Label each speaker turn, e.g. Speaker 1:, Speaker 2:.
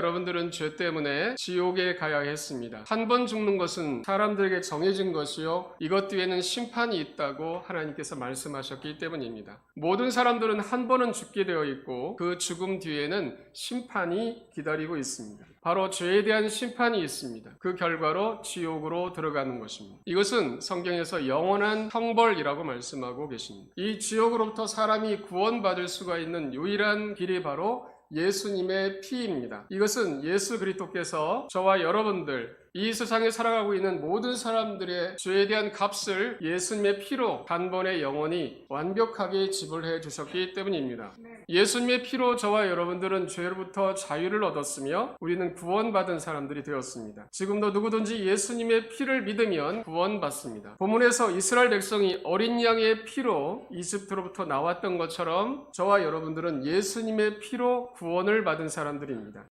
Speaker 1: 여러분들은 죄 때문에 지옥에 가야 했습니다. 한 번 죽는 것은 사람들에게 정해진 것이요. 이것 뒤에는 심판이 있다고 하나님께서 말씀하셨기 때문입니다. 모든 사람들은 한 번은 죽게 되어 있고 그 죽음 뒤에는 심판이 기다리고 있습니다. 바로 죄에 대한 심판이 있습니다. 그 결과로 지옥으로 들어가는 것입니다. 이것은 성경에서 영원한 형벌이라고 말씀하고 계십니다. 이 지옥으로부터 사람이 구원받을 수가 있는 유일한 길이 바로 예수님의 피입니다. 이것은 예수 그리스도께서 저와 여러분들 이 세상에 살아가고 있는 모든 사람들의 죄에 대한 값을 예수님의 피로 단번에 영원히 완벽하게 지불해 주셨기 때문입니다. 예수님의 피로 저와 여러분들은 죄로부터 자유를 얻었으며 우리는 구원받은 사람들이 되었습니다. 지금도 누구든지 예수님의 피를 믿으면 구원받습니다. 본문에서 이스라엘 백성이 어린 양의 피로 이집트로부터 나왔던 것처럼 저와 여러분들은 예수님의 피로 구원을 받은 사람들입니다.